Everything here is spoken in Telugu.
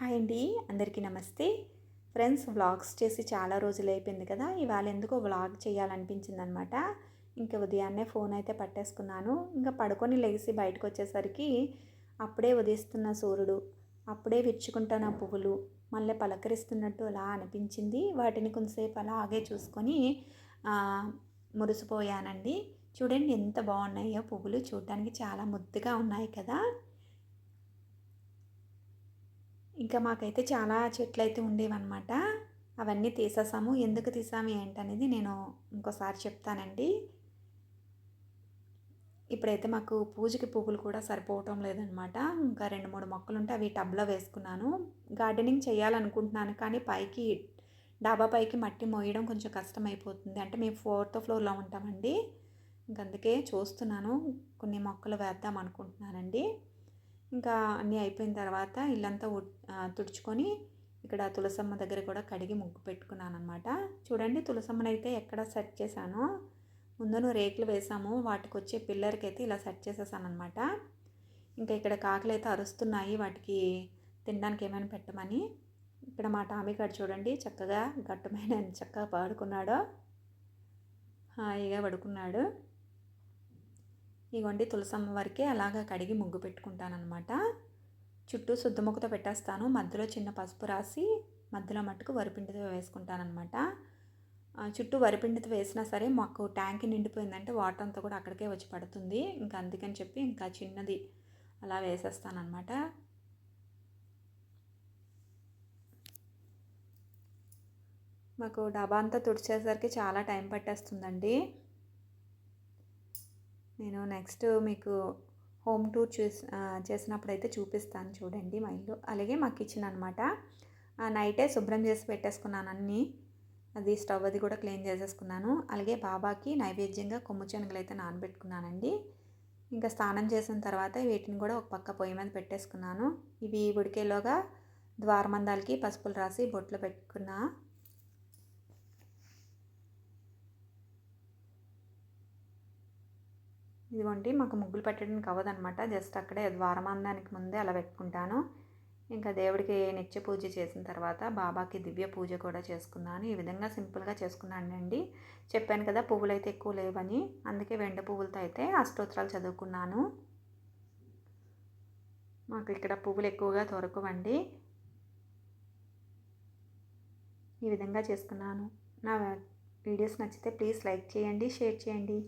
హాయ్ అండి. అందరికీ నమస్తే. ఫ్రెండ్స్ వ్లాగ్స్ చేసి చాలా రోజులు అయిపోయింది కదా ఇవాళ ఎందుకో వ్లాగ్ చేయాలనిపించింది అనమాట ఇంకా ఉదయాన్నే ఫోన్ అయితే పట్టేసుకున్నాను. ఇంకా పడుకొని లేచి బయటకు వచ్చేసరికి అప్పుడే ఉదయిస్తున్న సూర్యుడు అప్పుడే విచ్చుకుంటున్న పువ్వులు మళ్ళీ పలకరిస్తున్నట్టు అలా అనిపించింది. వాటిని కొంతసేపు అలాగే చూసుకొని మురిసిపోయానండి. చూడండి ఎంత బాగున్నాయో పువ్వులు. చూడడానికి చాలా ముద్దుగా ఉన్నాయి కదా. ఇంకా మాకైతే చాలా చెట్లు అయితే ఉండేవన్నమాట. అవన్నీ తీసేసాము. ఎందుకు తీసాము ఏంటనేది నేను ఇంకోసారి చెప్తానండి. ఇప్పుడైతే మాకు పూజకి పువ్వులు కూడా సరిపోవటం లేదనమాట ఇంకా రెండు మూడు మొక్కలు ఉంటే అవి టబ్లో వేసుకున్నాను. గార్డెనింగ్ చేయాలనుకుంటున్నాను కానీ పైకి డాబా పైకి మట్టి మోయడం కొంచెం కష్టం అయిపోతుంది అంటే మేము ఫోర్త్ ఫ్లోర్లో ఉంటామండి. ఇంకందుకే చూస్తున్నాను. కొన్ని మొక్కలు వేద్దాం అనుకుంటున్నానండి ఇంకా అన్నీ అయిపోయిన తర్వాత ఇల్లంతా తుడుచుకొని ఇక్కడ తులసమ్మ దగ్గర కూడా కడిగి ముగ్గు పెట్టుకున్నాను అనమాట చూడండి తులసమ్మని అయితే ఎక్కడ సెట్ చేశానో. ముందును రేకులు వేసాము వాటికి వచ్చే పిల్లర్కి అయితే ఇలా సెట్ చేసేసాను అనమాట ఇంకా ఇక్కడ కాకులు అయితే అరుస్తున్నాయి వాటికి తినడానికి ఏమైనా పెట్టమని. ఇక్కడ మా టామీ గారు చూడండి చక్కగా గట్టుమైన చక్కగా పాడుకున్నాడో. హాయిగా పడుకున్నాడు. ఇగోండి తులసమ్మ వరకే అలాగా కడిగి ముగ్గు పెట్టుకుంటానమాట చుట్టూ శుద్ధముఖతో పెట్టేస్తాను. మధ్యలో చిన్న పసుపు రాసి మధ్యలో మట్టుకు వరిపిండితో వేసుకుంటానమాట చుట్టూ వరిపిండితో వేసినా సరే మాకు ట్యాంక్ నిండిపోయిందంటే వాటర్ అంతా కూడా అక్కడికే వచ్చి పడుతుంది. ఇంకా అందుకని చెప్పి ఇంకా చిన్నది అలా వేసేస్తానమాట మాకు డబ్బా అంతా తుడిచేసరికి చాలా టైం పట్టేస్తుందండి. నేను నెక్స్ట్ మీకు హోమ్ టూర్ చూసి చేసినప్పుడు అయితే చూపిస్తాను చూడండి మా ఇల్లు. అలాగే మా కిచెన్ అనమాట నైటే శుభ్రం చేసి పెట్టేసుకున్నాను అన్నీ. అది స్టవ్ అది కూడా క్లీన్ చేసేసుకున్నాను. అలాగే బాబాకి నైవేద్యంగా కొమ్ము శనగలు అయితే నానబెట్టుకున్నానండి. ఇంకా స్నానం చేసిన తర్వాత వీటిని కూడా ఒక పక్క పొయ్యి మీద పెట్టేసుకున్నాను. ఇవి ఉడికేలోగా ద్వారమందాలకి పసుపులు రాసి బొట్లు పెట్టుకున్నా. ఇదిగోండి మాకు ముగ్గులు పెట్టడానికి అవ్వదనమాట జస్ట్ అక్కడే ద్వారమందానికి ముందే అలా పెట్టుకుంటాను. ఇంకా దేవుడికి నిత్య పూజ చేసిన తర్వాత బాబాకి దివ్య పూజ కూడా చేసుకున్నాను. ఈ విధంగా సింపుల్గా చేసుకున్నానండి చెప్పాను కదా పువ్వులు అయితే ఎక్కువ లేవని. అందుకే వెండ పువ్వులతో అయితే అష్టోత్తరాలు చదువుకున్నాను. మాకు ఇక్కడ పువ్వులు ఎక్కువగా దొరకవండి. ఈ విధంగా చేసుకున్నాను. నా వీడియోస్ నచ్చితే ప్లీజ్ లైక్ చేయండి షేర్ చేయండి.